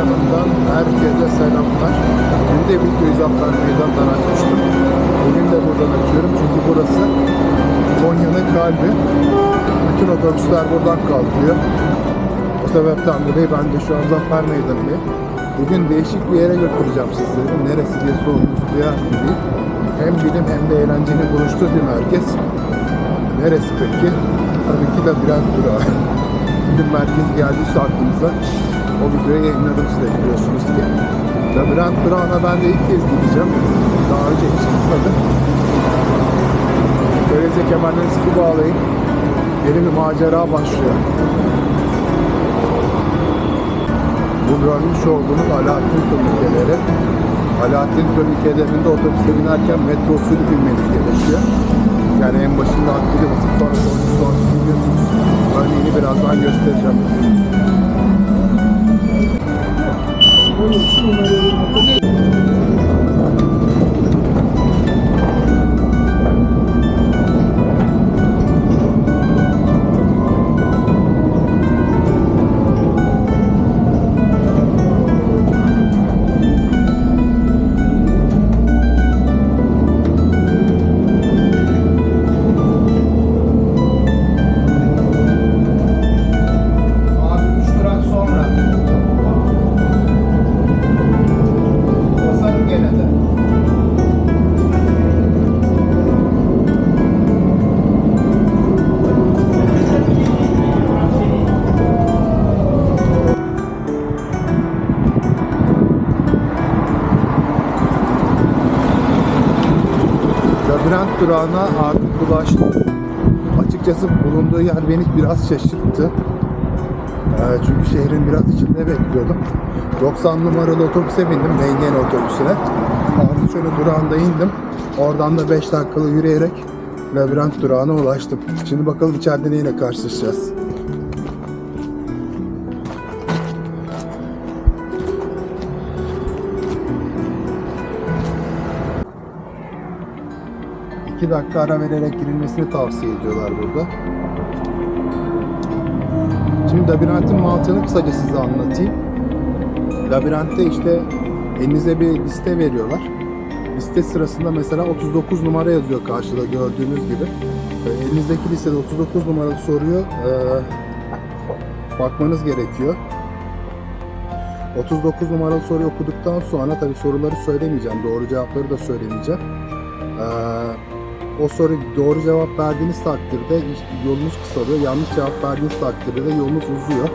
Meydanı'ndan herkese selamlar. Dün de videoyu Zafer Meydanı'ndan açmıştım. Bugün de buradan açıyorum çünkü burası Konya'nın kalbi. Bütün otobüsler buradan kalkıyor. O sebepten dolayı ben de şu an Zafer Meydanı'ndayım. Bugün değişik bir yere götüreceğim sizleri. Neresi diye sorduğunuz duyar gibi. Hem bilim hem de eğlencenin buluştuğu bir merkez. Neresi peki? Tabii ki de Bülent Durağı. Bilim merkezi geldiyse aklınıza o videoyu yayınladım size biliyorsunuz ki. Labirent durağına ben de ilk kez gideceğim. Daha önce hiç gitmedim. Böylece kemerleri sıkı bağlayın. Yeni bir macera başlıyor. Bu görmüş olduğunuz Alaaddin turnikeleri. Alaaddin turnikelerinde otobüse binerken metro usulü binmeniz gerekiyor. Yani en başında akbili basıp sonra sonra sonra gidiyorsunuz. Örneğini birazdan göstereceğim. Itu. Labirent durağına artık ulaştım. Açıkçası bulunduğu yer beni biraz şaşırttı. Ee, çünkü şehrin biraz içinde bekliyordum. 90 numaralı otobüse bindim, Mengen otobüsüne. Artık şöyle durağında indim. Oradan da 5 dakikalı yürüyerek labirent durağına ulaştım. Şimdi bakalım içeride neyle karşılaşacağız. İki dakika ara vererek girilmesini tavsiye ediyorlar burada. Şimdi labirentin mantığını kısaca size anlatayım. Labirentte işte elinize bir liste veriyorlar. Liste sırasında mesela 39 numara yazıyor karşıda gördüğünüz gibi. Elinizdeki listede 39 numaralı soruyu bakmanız gerekiyor. 39 numaralı soruyu okuduktan sonra tabi soruları söylemeyeceğim. Doğru cevapları da söylemeyeceğim. O soru doğru cevap verdiğiniz takdirde yolunuz kısalıyor. Yanlış cevap verdiğiniz takdirde de yolunuz uzuyor.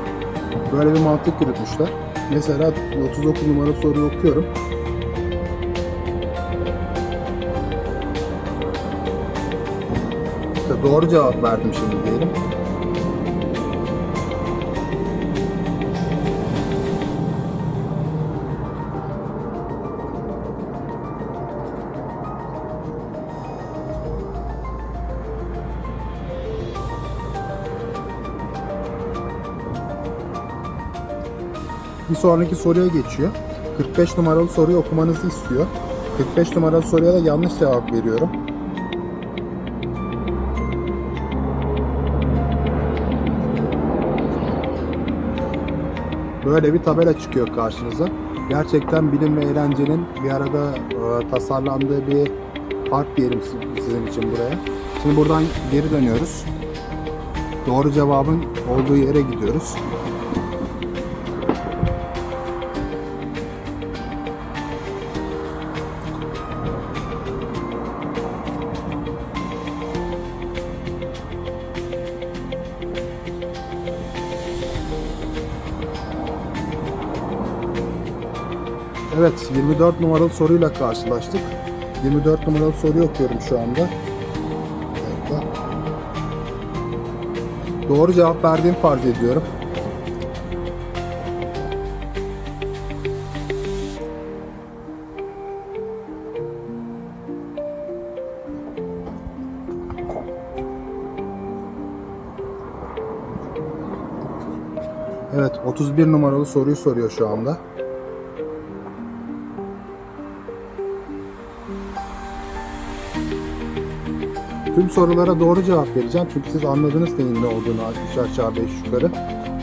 Böyle bir mantık yürütmüşler. Mesela 39 numara soruyu okuyorum. İşte doğru cevap verdim şimdi diyelim. Bir sonraki soruya geçiyor. 45 numaralı soruyu okumanızı istiyor. 45 numaralı soruya da yanlış cevap veriyorum. Böyle bir tabela çıkıyor karşınıza. Gerçekten bilim ve eğlencenin bir arada e, tasarlandığı bir park diyelim si- sizin için buraya. Şimdi buradan geri dönüyoruz. Doğru cevabın olduğu yere gidiyoruz. Evet, 24 numaralı soruyla karşılaştık. 24 numaralı soruyu okuyorum şu anda. Doğru cevap verdiğimi farz ediyorum. Evet, 31 numaralı soruyu soruyor şu anda. Tüm sorulara doğru cevap vereceğim çünkü siz anladınız neyin ne olduğunu üç aşağı beş yukarı.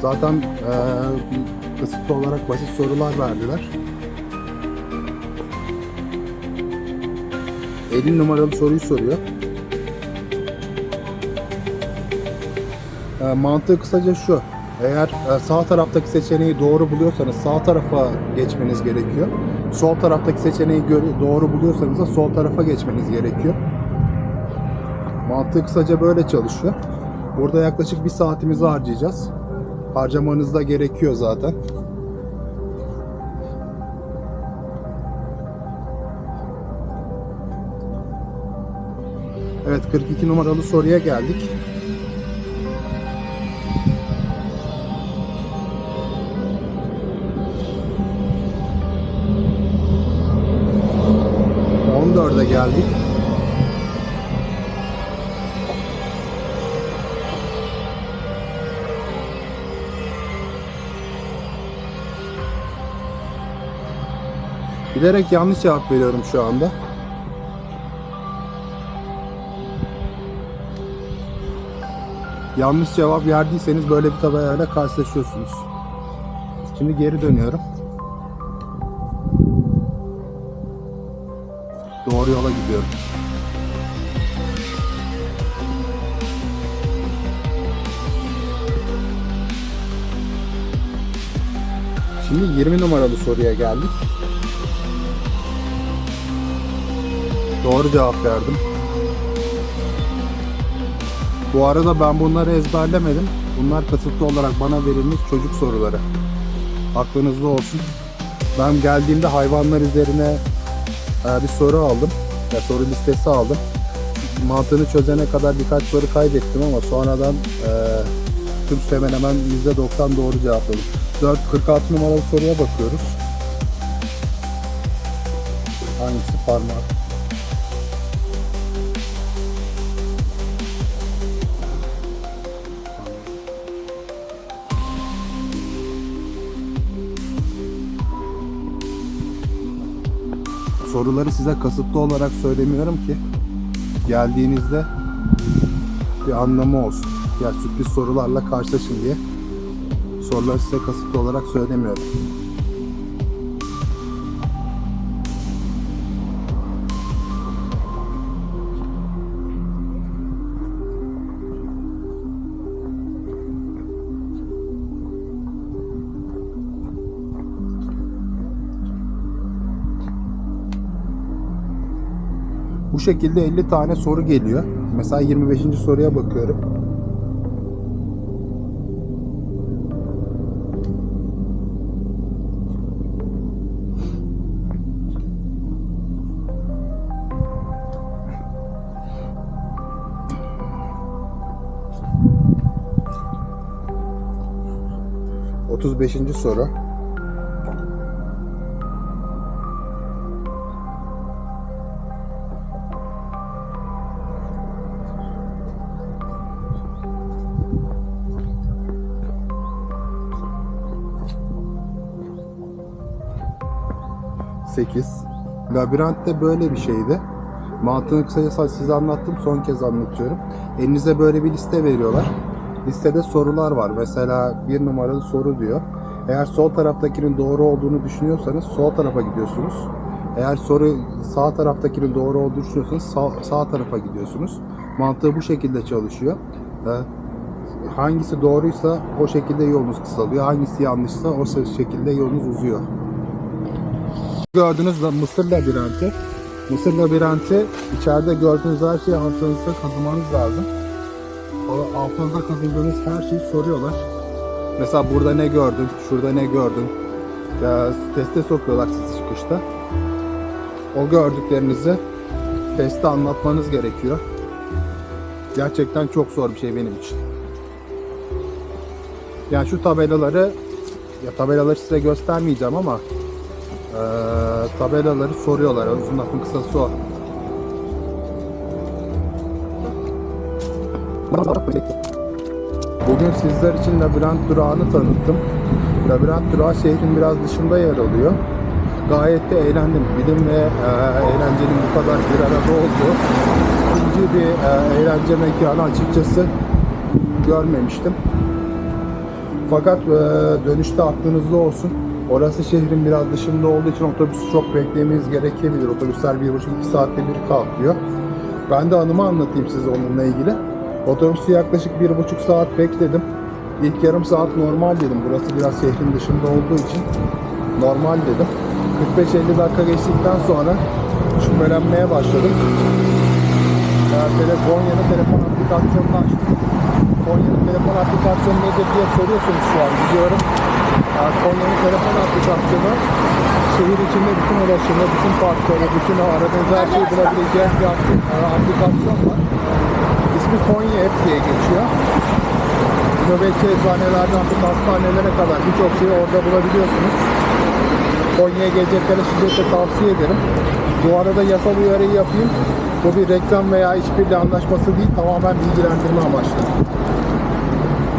Zaten eee, kısıtlı olarak basit sorular verdiler. 50 numaralı soruyu soruyor. E, mantığı kısaca şu. Eğer e, sağ taraftaki seçeneği doğru buluyorsanız sağ tarafa geçmeniz gerekiyor. Sol taraftaki seçeneği doğru buluyorsanız da sol tarafa geçmeniz gerekiyor. Mantığı kısaca böyle çalışıyor. Burada yaklaşık bir saatimizi harcayacağız. Harcamanız da gerekiyor zaten. Evet 42 numaralı soruya geldik. Geldik. Bilerek yanlış cevap veriyorum şu anda. Yanlış cevap verdiyseniz böyle bir tabelayla karşılaşıyorsunuz. Şimdi geri dönüyorum. Doğru yola gidiyorum. Şimdi 20 numaralı soruya geldik. Doğru cevap verdim. Bu arada ben bunları ezberlemedim. Bunlar kasıtlı olarak bana verilmiş çocuk soruları. Aklınızda olsun. Ben geldiğimde hayvanlar üzerine e, bir soru aldım. Ya soru listesi aldım. Mantığını çözene kadar birkaç soru kaydettim ama sonradan e, tüm hemen hemen %90 doğru cevapladım. 4 46 numaralı soruya bakıyoruz. Hangisi parmak? Soruları size kasıtlı olarak söylemiyorum ki geldiğinizde bir anlamı olsun. Ya sürpriz sorularla karşılaşın diye soruları size kasıtlı olarak söylemiyorum. Şekilde 50 tane soru geliyor. Mesela 25. soruya bakıyorum. Otuz beşinci soru. Sekiz. Labirent de böyle bir şeydi. Mantığını kısaca size anlattım. Son kez anlatıyorum. Elinize böyle bir liste veriyorlar. Listede sorular var. Mesela bir numaralı soru diyor. Eğer sol taraftakinin doğru olduğunu düşünüyorsanız sol tarafa gidiyorsunuz. Eğer soru sağ taraftakinin doğru olduğunu düşünüyorsanız sağ, sağ tarafa gidiyorsunuz. Mantığı bu şekilde çalışıyor. Ee, hangisi doğruysa o şekilde yolunuz kısalıyor. Hangisi yanlışsa o şekilde yolunuz uzuyor. Gördüğünüz la- Mısır labirenti. Mısır labirenti içeride gördüğünüz her şeyi altınızda kazımanız lazım. O altınızda kazıdığınız her şeyi soruyorlar. Mesela burada ne gördün, şurada ne gördün. Ya, teste sokuyorlar sizi çıkışta. O gördüklerinizi teste anlatmanız gerekiyor. Gerçekten çok zor bir şey benim için. Yani şu tabelaları ya tabelaları size göstermeyeceğim ama eee, tabelaları soruyorlar. Uzun lafın kısası o. Bugün sizler için labirent durağını tanıttım. Labirent durağı şehrin biraz dışında yer alıyor. Gayet de eğlendim. Bilim ve e, eğlencenin bu kadar bir arada olduğu ikinci bir e, eğlence mekanı açıkçası görmemiştim. Fakat e, dönüşte aklınızda olsun. Orası şehrin biraz dışında olduğu için otobüsü çok beklemeniz gerekebilir. Otobüsler 1,5-2 saatte bir kalkıyor. Ben de anımı anlatayım size onunla ilgili. Otobüsü yaklaşık 1,5 saat bekledim. İlk yarım saat normal dedim. Burası biraz şehrin dışında olduğu için normal dedim. 45-50 dakika geçtikten sonra şüphelenmeye başladım. Ya tele, Konya'nın telefon aplikasyonunu açtım. Konya'nın telefon aplikasyonu nedir diye soruyorsunuz şu an biliyorum. Konya'nın telefon aplikasyonu şehir içinde bütün ulaşımı, bütün parkları, bütün aradığınız her şeyi bulabileceğiniz bir e, aplikasyon var. İsmi Konya App diye geçiyor. Nöbetçi eczanelerden tut hastanelere kadar birçok şeyi orada bulabiliyorsunuz. Konya'ya geleceklere şiddetle tavsiye ederim. Bu arada yasal uyarıyı yapayım. Bu bir reklam veya işbirliği anlaşması değil, tamamen bilgilendirme amaçlı.